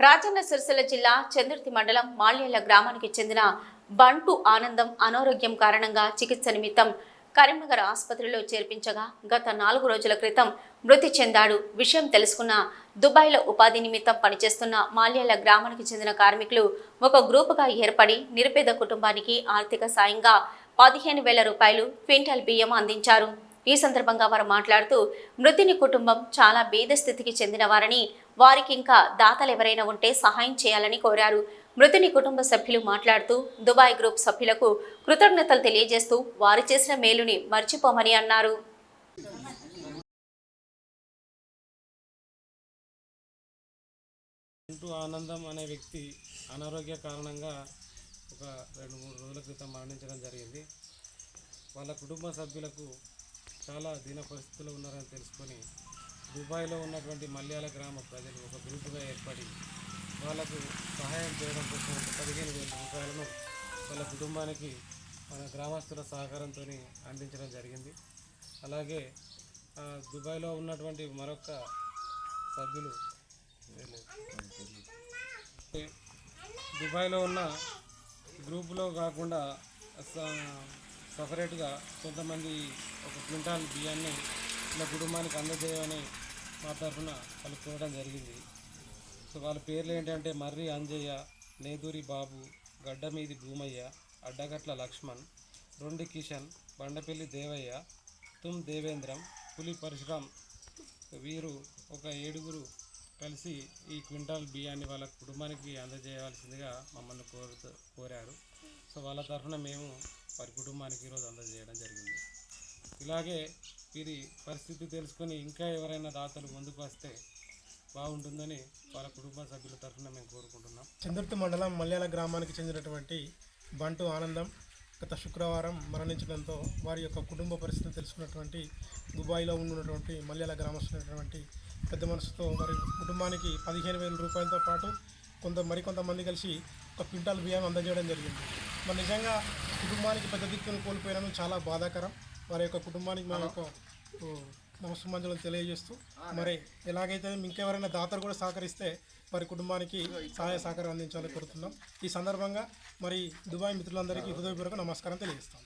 రాజన్న సిరిసిల్ల జిల్లా చందుర్తి మండలం మాల్యాల గ్రామానికి చెందిన బంటు ఆనందం అనారోగ్యం కారణంగా చికిత్స నిమిత్తం కరీంనగర్ ఆసుపత్రిలో చేర్పించగా గత నాలుగు రోజుల క్రితం మృతి చెందాడు. విషయం తెలుసుకున్న దుబాయ్లో ఉపాధి నిమిత్తం పనిచేస్తున్న మాల్యాల గ్రామానికి చెందిన కార్మికులు ఒక గ్రూపుగా ఏర్పడి నిరుపేద కుటుంబానికి ఆర్థిక సాయంగా పదిహేను వేల రూపాయలు క్వింటల్ బియ్యం అందించారు. ఈ సందర్భంగా వారు మాట్లాడుతూ మృతిని కుటుంబం చాలా బీద స్థితికి చెందిన వారని వారికి ఇంకా దాతలు ఎవరైనా ఉంటే సహాయం చేయాలని కోరారు. మృతుని కుటుంబ సభ్యులు మాట్లాడుతూ దుబాయ్ గ్రూప్ సభ్యులకు కృతజ్ఞతలు తెలియజేస్తూ వారు చేసిన మేలుని మర్చిపోమని అన్నారు. అంటూ ఆనందం అనే వ్యక్తి అనారోగ్య కారణంగా ఒక రెండు మూడు రోజుల క్రితం మరణించడం జరిగింది. వాళ్ళ కుటుంబ సభ్యులకు చాలా దీన పరిస్థితుల్లో ఉన్నారని తెలుసుకొని దుబాయ్లో ఉన్నటువంటి మల్యాల గ్రామ ప్రజలు ఒక గ్రూపుగా ఏర్పడి వాళ్ళకు సహాయం చేయడం కోసం ఒక పదిహేను వేల రూపాయలను వాళ్ళ కుటుంబానికి మన గ్రామస్తుల సహకారంతో అందించడం జరిగింది. అలాగే దుబాయ్లో ఉన్నటువంటి మరొక సభ్యులు దుబాయ్లో ఉన్న గ్రూపులో కాకుండా సపరేట్గా కొంతమంది ఒక క్వింటాల్ బియ్యాన్ని ఇలా కుటుంబానికి అందజేయమని మా తరఫున వాళ్ళు కోరడం జరిగింది. సో వాళ్ళ పేర్లు ఏంటంటే మర్రి అంజయ్య నేదూరి బాబు గడ్డమీది భూమయ్య అడ్డగట్ల లక్ష్మణ్ రొండి కిషన్ బండపల్లి దేవయ్య తుమ్ దేవేంద్రం పులి పరశురామ్ వీరు ఒక ఏడుగురు కలిసి ఈ క్వింటాల్ బియ్యాన్ని వాళ్ళ కుటుంబానికి అందజేయవలసిందిగా మమ్మల్ని కోరుతూ కోరారు. సో వాళ్ళ తరఫున మేము వారి కుటుంబానికి ఈరోజు అందజేయడం జరిగింది. ఇలాగే వీరి పరిస్థితి తెలుసుకొని ఇంకా ఎవరైనా దాతలు ముందుకు వస్తే బాగుంటుందని వాళ్ళ కుటుంబ సభ్యుల తరఫున మేము కోరుకుంటున్నాం. చంద్రుతి మండలం మల్యాల గ్రామానికి చెందినటువంటి బంటు ఆనందం గత శుక్రవారం మరణించడంతో వారి యొక్క కుటుంబ పరిస్థితిని తెలుసుకున్నటువంటి దుబాయ్లో ఉన్నటువంటి మల్యాల గ్రామస్తున్నటువంటి పెద్ద మనసుతో మరి కుటుంబానికి పదిహేను వేల రూపాయలతో పాటు కొంత మరికొంతమంది కలిసి ఒక క్వింటాల్ బియ్యం అందజేయడం జరిగింది. మరి నిజంగా కుటుంబానికి పెద్ద దిక్కును కోల్పోయినాను చాలా బాధాకరం. వారి యొక్క కుటుంబానికి మన యొక్క నమస్సుమంజలు తెలియజేస్తూ మరి ఎలాగైతే ఇంకెవరైనా దాతలు కూడా సహకరిస్తే వారి కుటుంబానికి సహాయ సహకారం అందించాలని కోరుతున్నాం. ఈ సందర్భంగా మరి దుబాయ్ మిత్రులందరికీ హృదయపూర్వక నమస్కారం తెలియజేస్తాం.